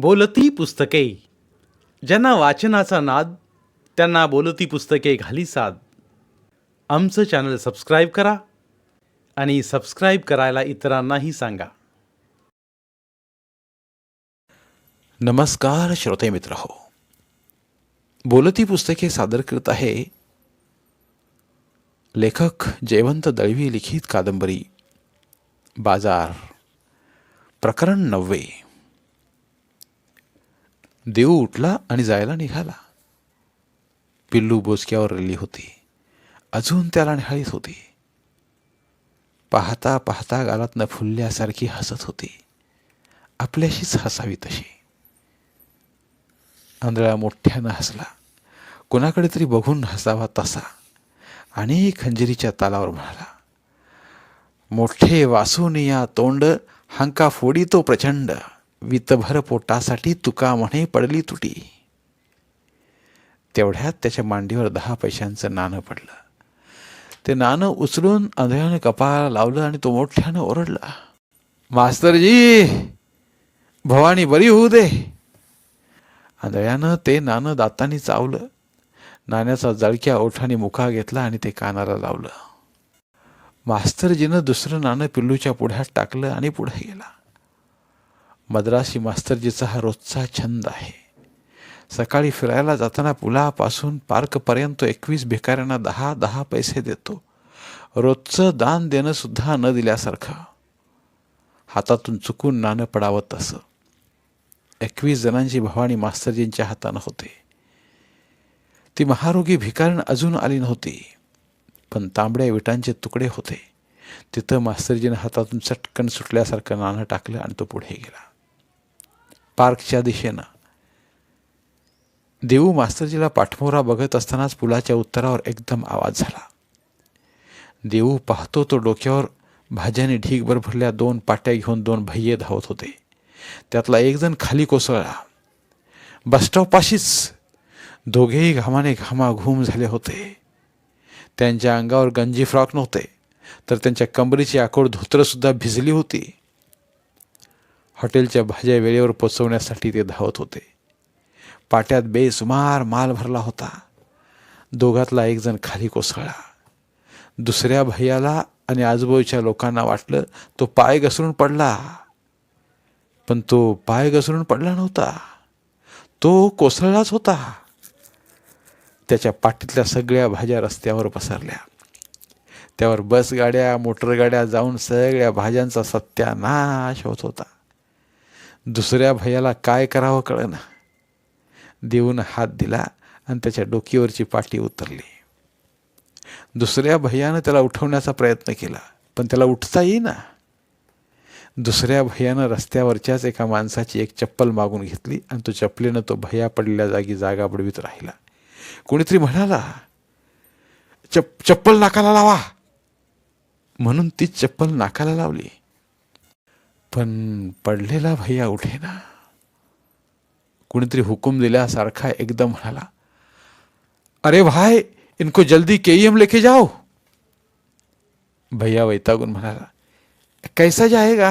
बोलती पुस्तके. ज्यांना वाचनाचा नाद त्यांना बोलती पुस्तके घाली साद. आमचं चॅनल सबस्क्राईब करा आणि सबस्क्राईब करायला इतरांनाही सांगा. नमस्कार श्रोते मित्र हो बोलती पुस्तके सादर करत आहे लेखक जयवंत दळवी लिखित कादंबरी बाजार प्रकरण नववे. देऊ उठला आणि जायला निघाला. पिल्लू बोचक्यावर रडली होती. अजून त्याला निहाळीत होती. पाहता पाहता गालातनं फुलल्यासारखी हसत होती. आपल्याशीच हसावी तशी. आंधळा मोठ्यानं हसला. कोणाकडे तरी बघून हसावा तसा. आणि खंजरीच्या तालावर म्हणाला मोठे वासून या तोंड हंका फोडी तो प्रचंड. वितभर पोटासाठी तुका म्हणे पडली तुटी. तेवढ्यात त्याच्या मांडीवर दहा पैशांचं नाणं पडलं. ते नाणं उचलून आंधळ्याने कपाळाला लावलं आणि तो मोठ्यानं ओरडला. मास्तरजी भवानी बरी होऊ दे. आंधळ्यानं ते नाणं दातांनी चावलं. नाण्याचा जळक्या ओठाने मुखा घेतला आणि ते कानाला लावलं. मास्तरजीनं दुसरं नाणं पिल्लूच्या पुढ्यात टाकलं आणि पुढे गेला. मद्रासी मास्तरजीचा हा रोजचा छंद आहे. सकाळी फिरायला जाताना पुलापासून पार्कपर्यंत एकवीस भिकाऱ्यांना दहा दहा पैसे देतो. रोजचं दान देणं सुद्धा न दिल्यासारखं. हातातून चुकून नाणं पडावं तसं. एकवीस जणांची भवानी मास्तरजींच्या हातानं होते. ती महारोगी भिकारण अजून आली नव्हती पण तांबड्या विटांचे तुकडे होते. तिथं मास्तरजीनं हातातून चटकन सुटल्यासारखं नाणं टाकलं आणि तो पुढे गेला. पार्कच्या दिशेनं. देऊ मास्तरजीला पाठमोरा बघत असतानाच पुलाच्या उत्तरावर एकदम आवाज झाला. देऊ पाहतो तो डोक्यावर भाज्याने ढीकभर भरल्या दोन पाट्या घेऊन दोन भय्ये धावत होते. त्यातला एकजण खाली कोसळला. बसस्टॉपपाशीच दोघेही घामाने घामाघूम झाले होते. त्यांच्या अंगावर गंजी फ्रॉक नव्हते तर त्यांच्या कंबरीची आकोड धोत्रंसुद्धा भिजली होती. हॉटेलच्या भाज्या वेळेवर पोचवण्यासाठी ते धावत होते. पाट्यात बेसुमार माल भरला होता. दोघातला एकजण खाली कोसळला. दुसऱ्या भैयाला आणि आजूबाजूच्या लोकांना वाटलं तो पाय घसरून पडला. पण तो पाय घसरून पडला नव्हता. तो कोसळलाच होता. त्याच्या पाठीतल्या सगळ्या भाज्या रस्त्यावर पसरल्या. त्यावर बसगाड्या मोटरगाड्या जाऊन सगळ्या भाज्यांचा सत्यानाश होत होता. दुसऱ्या भयाला काय करावं कळना. देऊन हात दिला आणि त्याच्या डोकीवरची पाठी उतरली. दुसऱ्या भैयानं त्याला उठवण्याचा प्रयत्न केला पण त्याला उठता येईना. दुसऱ्या भैयानं रस्त्यावरच्याच एका माणसाची एक चप्पल मागून घेतली आणि तो चप्पलीनं तो भैया पडलेल्या जागी जागा बुडवीत राहिला. कोणीतरी म्हणाला चप चप्पल नाकाला लावा. म्हणून ती चप्पल नाकाला लावली. पण पडलेला भैया उठेना कुणीतरी हुकूम दिल्यासारखा एकदम म्हणाला, अरे भाई, इनको जल्दी के एम लेके जाओ. भैया वैतागून म्हणाला, कैसा जाएगा?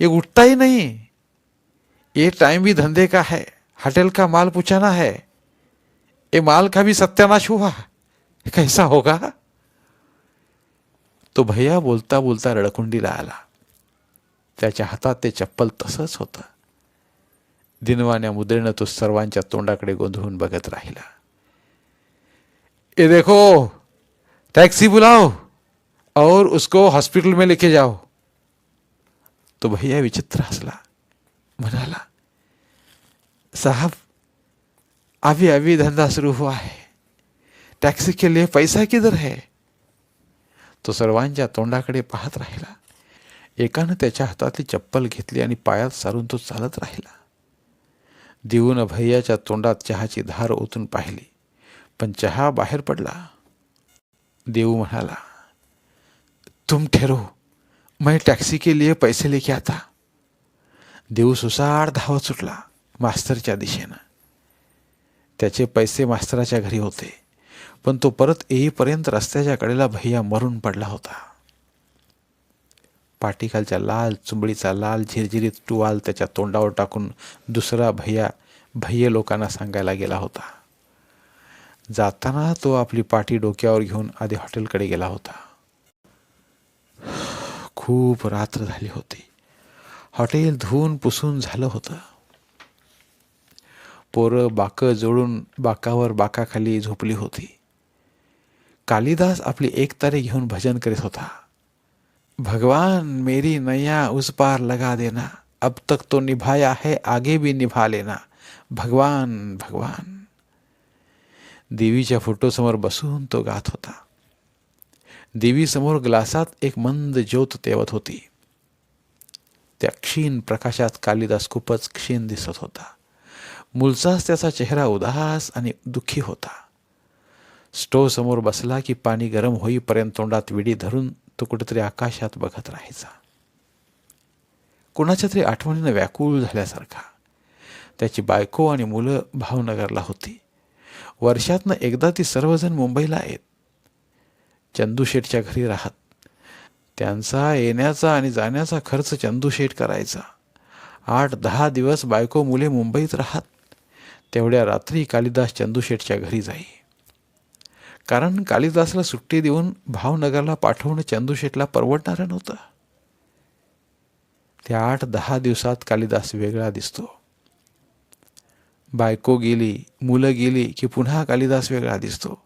ये उठता ही नहीं. ये टाइम भी धंधे का है होटल का माल पुछाना है. ये माल का भी सत्यानाश हुआ. कैसा होगा? तो भैया बोलता बोलता रडकुंडीला आला त्याच्या हातात ते चप्पल तसंच होतं. दिनवाण्या मुद्रेनं तो सर्वांच्या तोंडाकडे गोंधळून बघत राहिला. ए देखो टैक्सी बुलाओ और उसको हॉस्पिटल में लेके जाओ. तो भैया विचित्र हसला. म्हणाला साहब अभी अभी धंधा शुरू हुआ है. टॅक्सी के लिए पैसा किधर है? तो सर्वांच्या तोंडाकडे पाहत राहिला. एकानं त्याच्या हातातली चप्पल घेतली आणि पायात सारून तो चालत राहिला. देऊन भैयाच्या तोंडात चहाची धार ओतून पाहिली. पण चहा बाहेर पडला. देऊ म्हणाला तुम ठेरो मैं टॅक्सी के लिए पैसे लेके आता. देऊ सुसाड धावत सुटला मास्तरच्या दिशेनं. त्याचे पैसे मास्तराच्या घरी होते पण तो परत येईपर्यंत रस्त्याच्या कडेला भैया मरून पडला होता. पाठीखालच्या लाल चुंबडीचा लाल झिरझिरीत टुवाल त्याच्या तोंडावर टाकून दुसरा भैया भय्य लोकांना सांगायला गेला होता. जाताना तो आपली पाठी डोक्यावर घेऊन आधी हॉटेलकडे गेला होता. खूप रात्र झाली होती. हॉटेल धुवून पुसून झालं होतं. पोरं बाकं जोडून बाकावर बाकाखाली झोपली होती. कालिदास आपली एक तारे घेऊन भजन करीत होता. भगवान मेरी नैया उस पार लगा देना। अब तक तो निभाया है आगे भी निभा लेना। भगवान भगवान। देवीच्या फोटोसमोर बसून तो गात होता। देवीसमोर ग्लासात एक मंद ज्योत तेवत होती। त्या क्षीण प्रकाशात कालिदास खूपच क्षीण दिसत होता। मुलचाच त्याचा चेहरा उदास आणि दुःखी होता। स्टोव समोर बसला की पाणी गरम होईपर्यंत तोंडात विडी धरून तो कुठेतरी आकाशात बघत राहायचा. कुणाच्या तरी आठवणीनं व्याकुळ झाल्यासारखा. त्याची बायको आणि मुलं भावनगरला होती. वर्षातनं एकदा ती सर्वजण मुंबईला येत. चंदूशेठच्या घरी राहत. त्यांचा येण्याचा आणि जाण्याचा खर्च चंदूशेठ करायचा. आठ दहा दिवस बायको मुले मुंबईत राहत. तेवढ्या रात्री कालिदास चंदूशेठच्या घरी जाई. कारण कालिदासला सुट्टी देऊन भावनगरला पाठवणं चंदूशेठला परवडणारं नव्हतं. त्या आठ दहा दिवसात कालिदास वेगळा दिसतो. बायको गेली मुलं गेली की पुन्हा कालिदास वेगळा दिसतो.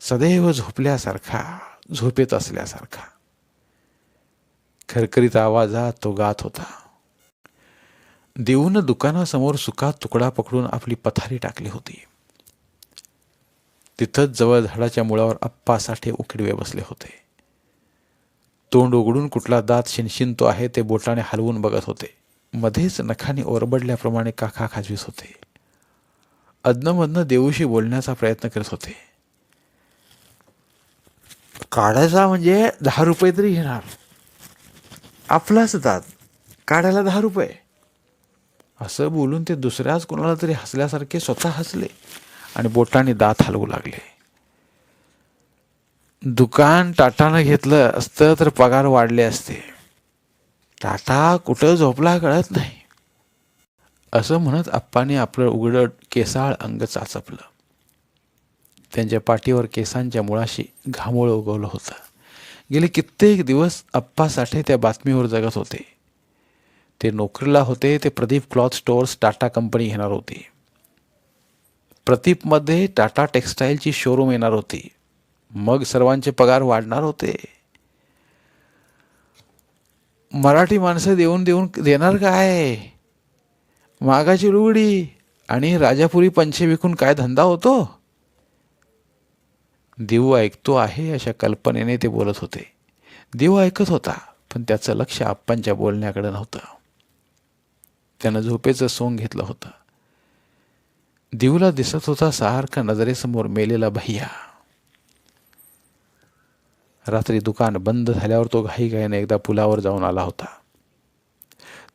सदैव झोपल्यासारखा झोपेत असल्यासारखा. खरखरीत आवाजात तो गात होता. देऊन दुकानासमोर सुका तुकडा पकडून आपली पथारी टाकली होती. तिथंच जवळ झाडाच्या मुळावर अप्पासाठे उकिडवे बसले होते. तोंड उघडून कुठला दात शिनशिनतो आहे ते बोटाने हलवून बघत होते. मध्येच नखाने ओरबडल्याप्रमाणे काका खाजवीत होते. अदनमधनं देऊशी बोलण्याचा प्रयत्न करत होते. काढायचा म्हणजे दहा रुपये तरी घेणार. आपलाच दात. काढायला दहा रुपये. असं बोलून ते दुसऱ्याच कोणाला तरी हसल्यासारखे स्वतः हसले. आणि बोटाने दात हलवू लागले. दुकान टाटानं घेतलं असतं तर पगार वाढले असते. टाटा कुठं झोपला कळत नाही. असं म्हणत आप्पाने आपलं उघडं केसाळ अंग चाचपलं. त्यांच्या पाठीवर केसांच्या मुळाशी घामोळ उगवलं होतं. गेले कित्येक दिवस आप्पासाठे त्या बातमीवर जगत होते. ते नोकरीला होते ते Pradeep cloth stores Tata company घेणार होती. प्रतीपमध्ये टाटा टेक्स्टाईलची शोरूम येणार होती. मग सर्वांचे पगार वाढणार होते. मराठी माणसं देऊन देऊन देणार काय? मागाची लुगडी आणि राजापुरी पंचे विकून काय धंदा होतो? देऊ ऐकतो आहे अशा कल्पनेने ते बोलत होते. देव ऐकत होता पण त्याचं लक्ष आप्पांच्या बोलण्याकडे नव्हतं. त्यानं झोपेचं सोंग घेतलं होतं. देऊला दिसत होता सारखा नजरेसमोर मेलेला भैया. रात्री दुकान बंद झाल्यावर तो घाईघाईने एकदा पुलावर जाऊन आला होता.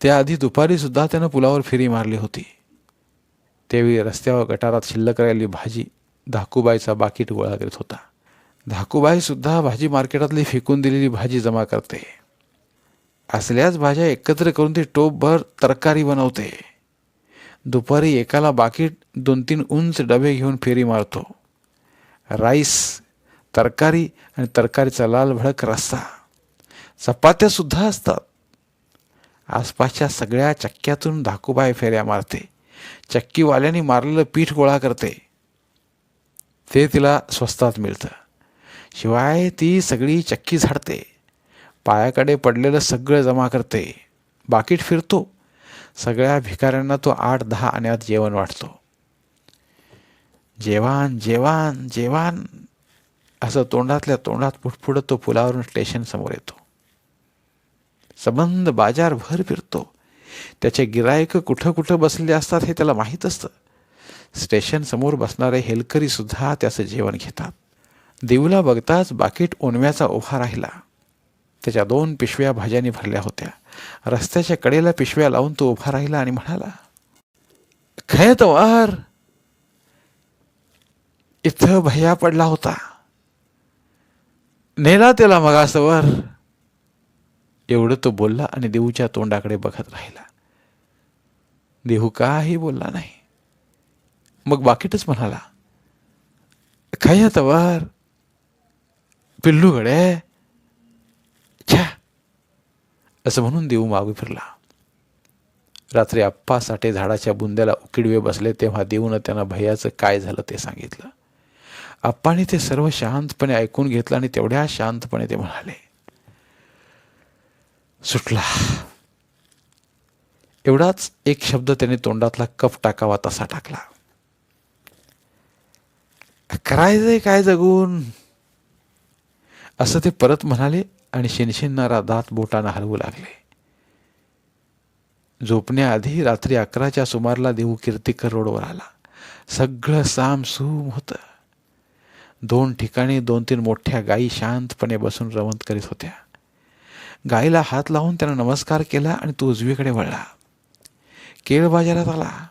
त्याआधी दुपारी सुद्धा त्यानं पुलावर फेरी मारली होती. त्यावेळी रस्त्यावर गटारात शिल्लक राहिली भाजी धाकूबाईचा बाकीट गोळा करीत होता. धाकूबाई सुद्धा भाजी मार्केटातली फेकून दिलेली भाजी जमा करते. असल्याच भाज्या एकत्र करून ती टोपभर तरकारी बनवते. दुपारी एकाला बाकीट दोन तीन उंच डबे घेऊन फेरी मारतो. राईस तरकारी आणि तरकारीचा लाल भडक रस्सा. चपात्यासुद्धा असतात. आसपासच्या सगळ्या चक्क्यातून धाकूबाई फेऱ्या मारते. चक्कीवाल्याने मारलेलं पीठ गोळा करते. ते तिला स्वस्तात मिळतं. शिवाय ती सगळी चक्की झाडते. पायाकडे पडलेलं सगळं जमा करते. बाकीट फिरतो. सगळ्या भिकाऱ्यांना तो आठ दहा आण्यात जेवण वाटतो. जेवान जेवान जेवान. असं तोंडातल्या तोंडात पुटपुडत तो पुलावरून स्टेशन समोर येतो. संबंध बाजार भर फिरतो. त्याचे गिरायक कुठं कुठं बसलेले असतात हे त्याला माहीत असतं. स्टेशन समोर बसणारे हेलकरी सुद्धा त्याचं जेवण घेतात. देऊला बघताच बाकीट ओनव्याचा उभा राहिला. त्याच्या दोन पिशव्या भाज्यांनी भरल्या होत्या. रस्त्याच्या कडेला पिशव्या लावून तो उभा राहिला आणि म्हणाला खयत वार इथं भैया पडला होता. नेला त्याला मगासवर. एवढं तो बोलला आणि देऊच्या तोंडाकडे बघत राहिला. देहू काही बोलला नाही. मग बाकीटच म्हणाला खय तवार पिल्लू गडे असं म्हणून देऊ मागे फिरला. रात्री आप्पा साठे झाडाच्या बुंद्याला उकिडवे बसले तेव्हा देऊनं त्यांना भैयाचं काय झालं ते सांगितलं. आप्पाने ते सर्व शांतपणे ऐकून घेतलं आणि तेवढ्या शांतपणे ते म्हणाले सुटला. एवढाच एक शब्द त्याने तोंडातला कप टाकावा तसा टाकला. करायचंय काय जगून? असं ते परत म्हणाले आणि शिनशिनणारा दात बोटानं हलवू लागले. झोपण्याआधी रात्री अकराच्या सुमारला देऊ कीर्तिकर रोडवर आला. सगळं सामसूम होतं. दोन ठिकाणी दोन तीन मोठ्या गायी शांतपणे बसून रवंत करीत होत्या. गायीला हात लावून त्यानं नमस्कार केला आणि तो उजवीकडे वळला. केळ बाजारात आला.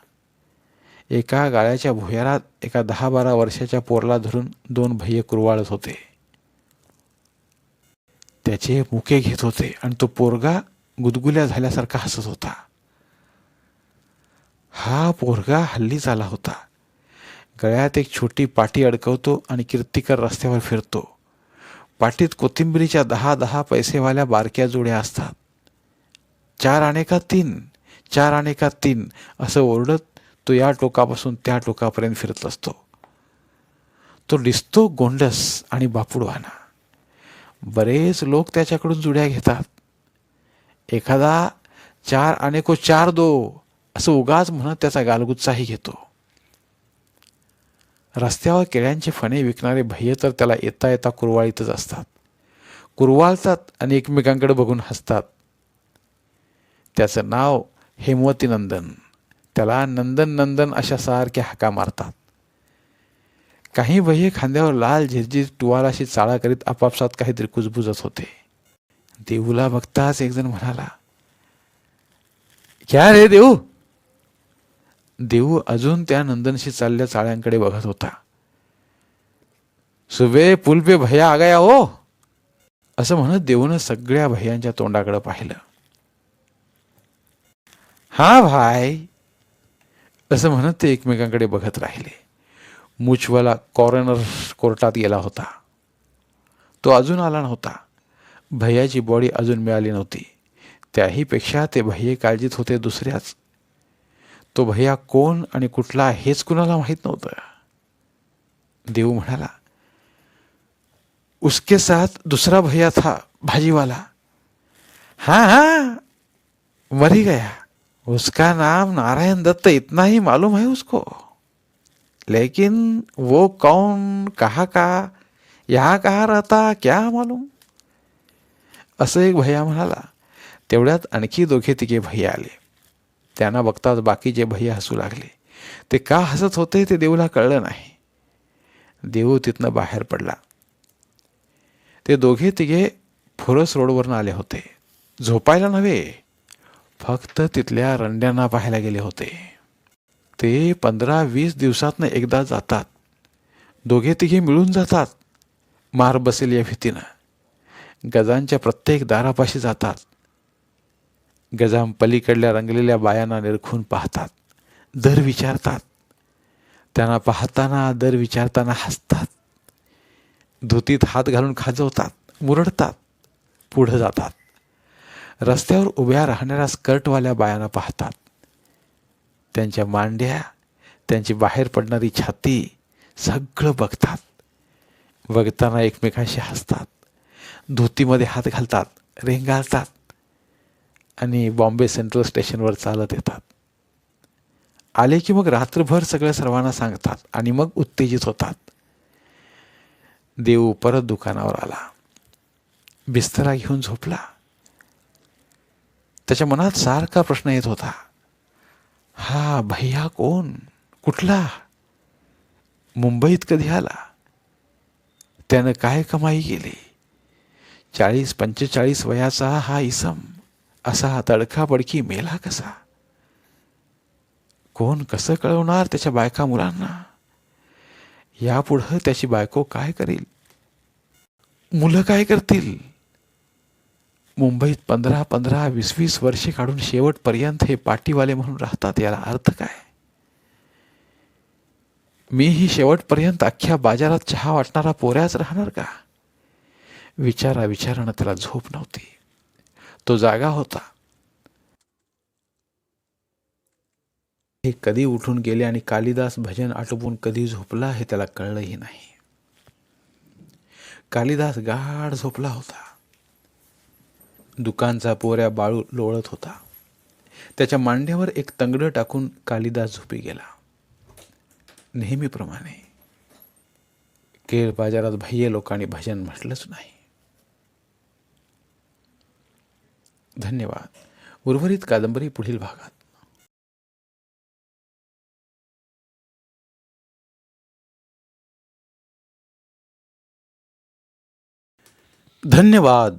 एका गाळ्याच्या भुयारात एका दहा बारा वर्षाच्या पोरला धरून दोन भय्ये कुरवाळत होते. त्याचे मुके घेत होते आणि तो पोरगा गुदगुल्या झाल्यासारखा हसत होता. हा पोरगा हल्लीच आला होता. गळ्यात एक छोटी पाटी अडकवतो आणि कीर्तिकर रस्त्यावर फिरतो. पाटीत कोथिंबिरीच्या दहा दहा पैसेवाल्या बारक्या जोड्या असतात. चार आणे का तीन? चार आणे का तीन? असं ओरडत तो या टोकापासून त्या टोकापर्यंत फिरत असतो. तो दिसतो गोंडस आणि बापुडवाना बरेच लोक त्याच्याकडून जुड्या घेतात. एखादा चार अनेको चार दो असं उगाच म्हणत त्याचा गालगुच्चाही घेतो. रस्त्यावर केळ्यांचे फणे विकणारे भय्य तर त्याला येता येता कुरवाळीतच असतात. कुरवाळतात आणि एकमेकांकडे बघून हसतात. त्याचं नाव हेमवती नंदन त्याला नंदन नंदन अशा सारख्या हाका मारतात. काही भय्ये खांद्यावर लाल झिरझिर टुवालाशी चाळा करीत आपापसात काहीतरी कुजबुजत होते. देऊला बघताच एकजण म्हणाला क्या रे देऊ? देऊ अजून त्या नंदनशी चालल्या चाळ्यांकडे बघत होता. सुबे पुल पे भैया आ गया हो. असं म्हणत देऊनं सगळ्या भैयांच्या तोंडाकडे पाहिलं. हा भाई असं म्हणत ते एकमेकांकडे बघत राहिले. मुचवाला कॉर्नर कोर्टात गेला होता. तो अजून आला नव्हता. भैयाची बॉडी अजून मिळाली नव्हती. त्याहीपेक्षा ते भैये काळजीत होते दुसऱ्याच. तो भैया कोण आणि कुठला हेच कुणाला माहीत नव्हतं. देऊ म्हणाला उसके साथ दुसरा भैया था भाजीवाला. हाँ हाँ मरी गया। उसका नाम नारायण दत्त इतना ही मालूम है उसको। लेकिन वो कौन कहा का यहाँ कहा रहता क्या मालूम? असं एक भैया म्हणाला तेवढ्यात आणखी दोघे तिघे भैया आले. त्यांना बघताच बाकीचे भैया हसू लागले ते का हसत होते ते देऊला कळलं नाही. देऊ तिथनं बाहेर पडला. ते दोघे तिघे फुरस रोडवरनं आले होते. झोपायला नव्हे फक्त तिथल्या रंड्यांना पाहायला गेले होते. ते पंधरा वीस दिवसातनं एकदा जातात. दोघे तिघे मिळून जातात. मार बसेल या भीतीनं. गजांच्या प्रत्येक दारापाशी जातात. गजाम पलीकडल्या रंगलेल्या बायांना निरखून पाहतात. दर विचारतात. त्यांना पाहताना दर विचारताना हसतात. धुतीत हात घालून खाजवतात मुरडतात पुढं जातात. रस्त्यावर उभ्या राहणाऱ्या स्कर्टवाल्या बायांना पाहतात. त्यांच्या मांड्या त्यांची बाहेर पडणारी छाती सगळं बघतात. बघताना एकमेकांशी हसतात. धोतीमध्ये हात घालतात रेंगाळतात आणि बॉम्बे सेंट्रल स्टेशनवर चालत येतात. आले की मग रात्रभर सगळ्या सर्वांना सांगतात आणि मग उत्तेजित होतात. देव परत दुकानावर आला. बिस्तरा घेऊन झोपला. त्याच्या मनात सारखा प्रश्न येत होता. हा भैया कोण? कुठला? मुंबईत कधी आला? त्यानं काय कमाई केली? चाळीस पंचेचाळीस वयाचा हा इसम असा तडकाबडकी मेला कसा? कोण कसं कळवणार त्याच्या बायका मुलांना? यापुढं त्याची बायको काय करेल? मुलं काय करतील? मुंबईत पंधरा पंधरा वीस वीस वर्षे काढून शेवटपर्यंत हे पाटीवाले म्हणून राहतात याला अर्थ काय? मीही शेवटपर्यंत अख्ख्या बाजारात चहा वाटणारा पोऱ्याच राहणार का? विचारा विचारानं त्याला झोप नव्हती. तो जागा होता. हे कधी उठून गेले आणि कालिदास भजन आटोपून कधी झोपला हे त्याला कळलंही नाही. कालिदास गाढ झोपला होता. दुकानचा पोऱ्या बाळू लोळत होता. त्याच्या मांड्यावर एक तंगडं टाकून कालिदास झोपी गेला. नेहमीप्रमाणे केळ बाजारात बाह्य लोकांनी भजन म्हटलंच नाही. धन्यवाद. उर्वरित कादंबरी पुढील भागात. धन्यवाद.